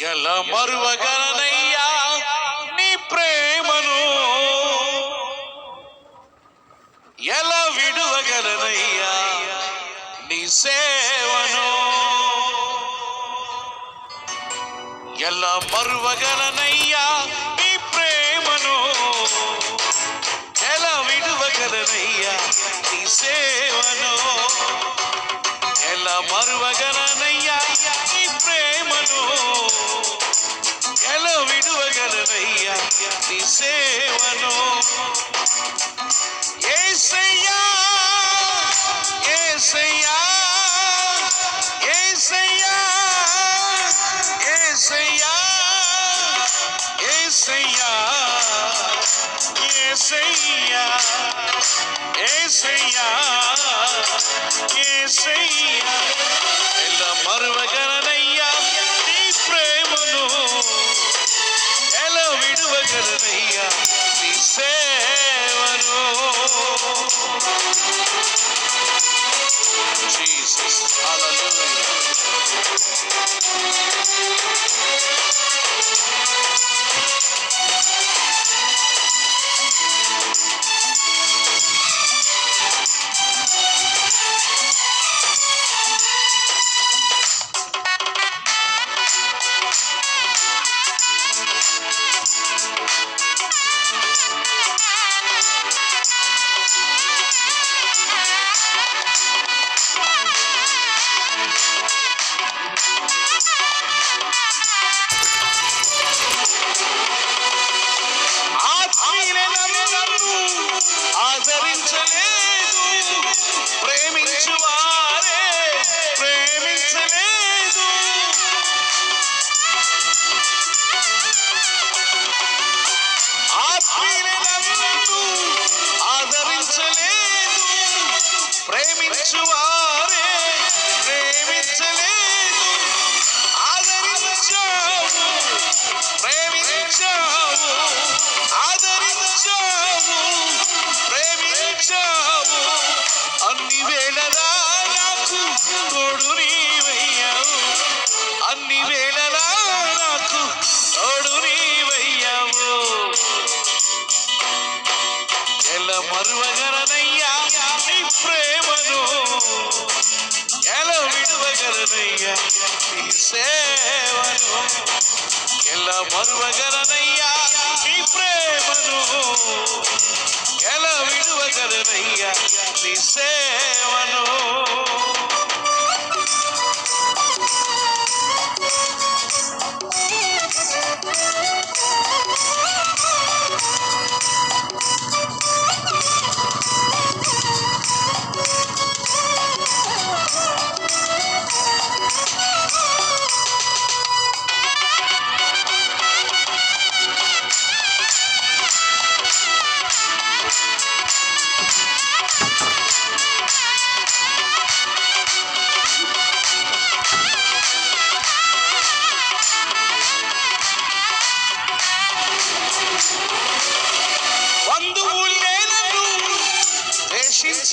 ఎలా మరువగలనయ్యా నీ ప్రేమను? ఎలా విడువగలనయ్యా నీ సేవను? ఎలా మరువగలనయ్యా నీ ప్రేమను? ఎలా విడువగలనయ్యా నీ సేవను? ఏసయ్యా ఏసయ్యా ఏసయ్యా. ఎలా మరువగలనయ్యా నీ ప్రేమను ఎలా విడువగలనయ్యా? వారే ప్రేమించలేదు. ఆదరించలేదు. ప్రేమించువారు ఎలా నీ ప్రేమను ఎలా విడువగలనయ్యా నీ సేవను ఎలా మరువగలనయ్యా నీ ప్రేమను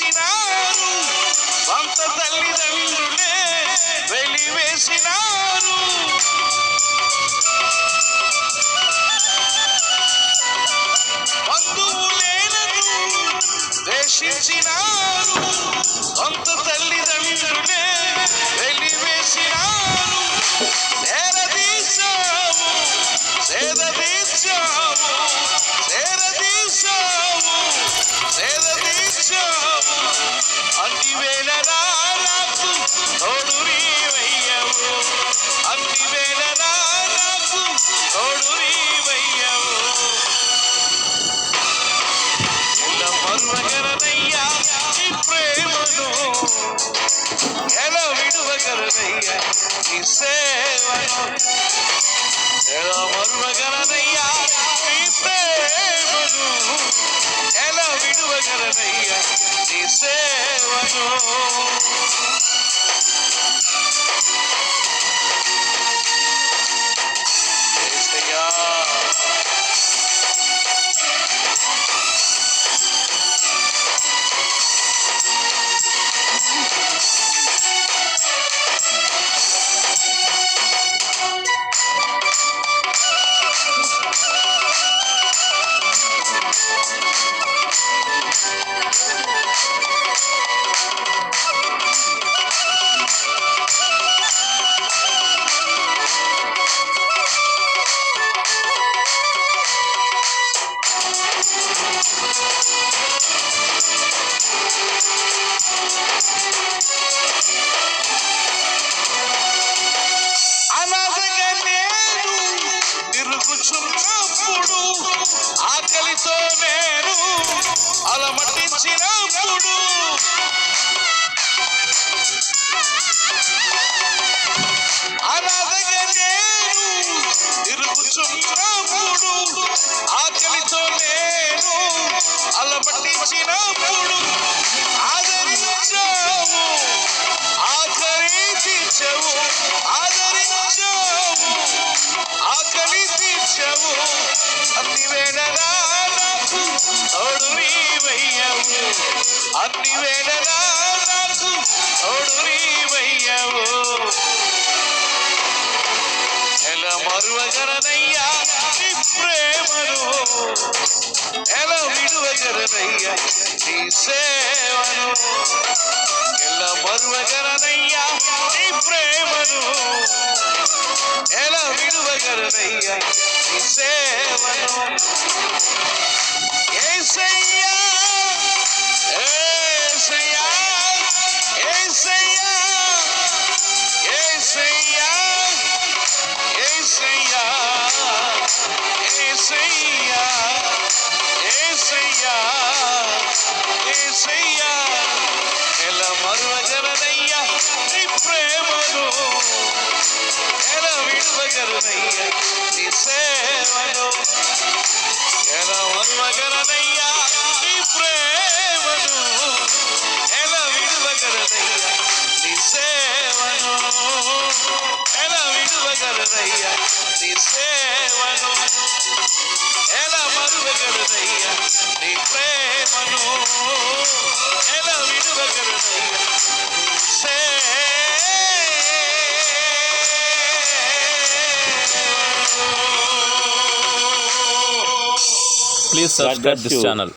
వెలివేసినారు సొంత తల్లిదండ్రులే వెలివేసినారు బంధువులేనను ద్వేషించినారు సొంత తల్లిదండ్రులే వెలివేసినారు సేదీశాము సేదీశాము విడువగలనయ్యా నీ సేవను ఎలా మరువగలనయ్యా నీ ప్రేమను ఎలా విడువగలనయ్యా నీ సేవను పిలిచినప్పుడు ఆరాధగా నేను తిరుగుచున్నప్పుడు ఆకలితో నేను అలబట్టించినప్పుడు అన్ని వేళలా నాకు తోడు నీవయ్యవో. ఎలా మరువగరనయ్యా నీ ప్రేమను ఎలా విడువగరనయ్యా నీ సేవను? ఎలా మరువగరనయ్యా నీ ప్రేమను ఎలా విడువగరనయ్యా నీ సేవను? ఏసయ్యా ఏసయ్యా! ప్రేమను ఎలా విడువగలనయ్యా నీ సేవను ఎలా మరువగలనయ్యా నీ ప్రేమను ఎలా విడువగలనయ్యా నీ సేవను ఎలా విడువగలనయ్యా నీ సేవను ఎలా మరువగలనయ్యా నీ ప్రేమను ప్లీజ్ సబ్స్క్రైబ్ దిస్ ఛానల్